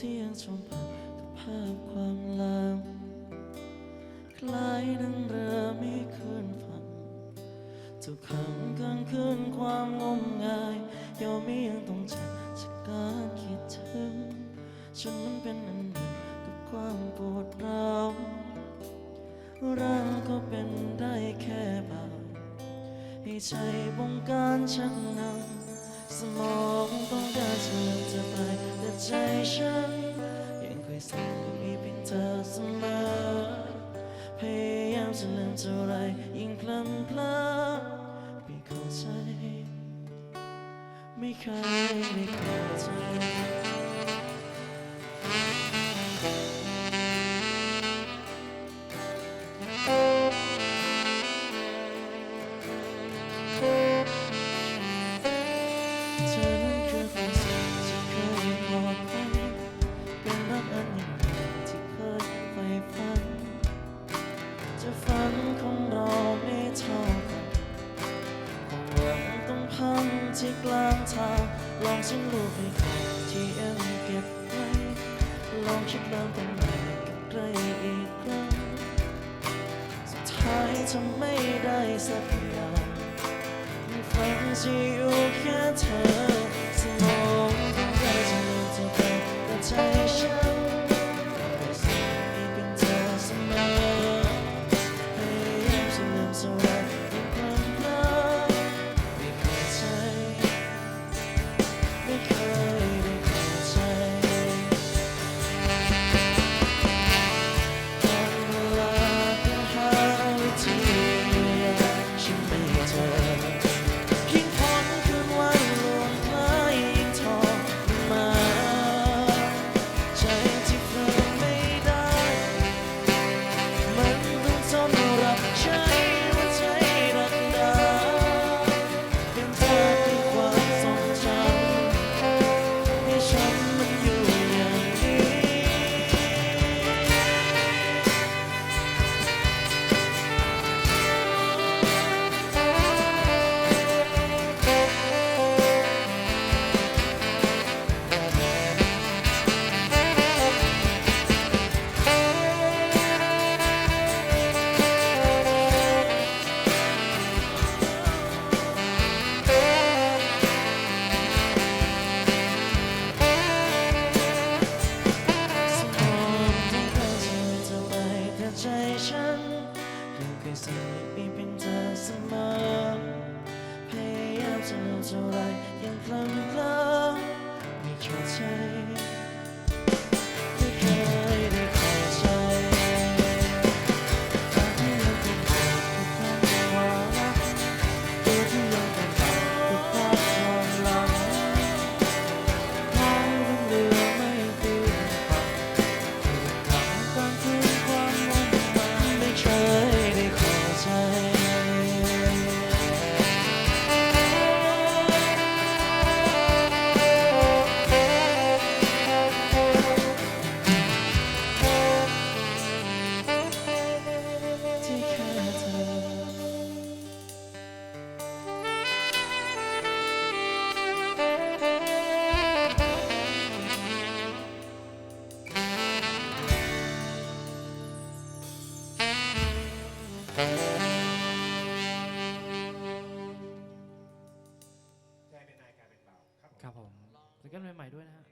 ที่ยังสัมผัสกัภาพความลังคล้ายดังเรือมีคลื่นฝั่ทุกครั้งกลางคืนความงมงายยอมไม่ยังต้องจัดจากการคิดถึง ฉันมันเป็นอันหนึ่งกับความปวดร้าวร่างก็เป็นได้แค่เบาให้ใจบงการชักนำ สมองต้องการเธอจะไปแต่ใจฉัน ยังคุยสั่งก็มีเพียงเธอเสมอพยายามจะลืมเท่าไรยิ่งพลันพลาดไม่เข้าใจ ไม่เคยได้เข้าใจ ที่กลางทางลองสิ้นลูกให้ก่อนที่เอ็มเก็บไว้ลองคิดเริ่มต้นใหม่กับใครอีกครั้งสุดท้ายทำไม่ได้สักอย่างมีฝันที่อยู่แค่เธอามจะลืมเท่ ใจเป็นนายกลายเป็นเบาครับผม ครับผมซิงเกิลใหม่ๆด้วยนะฮะ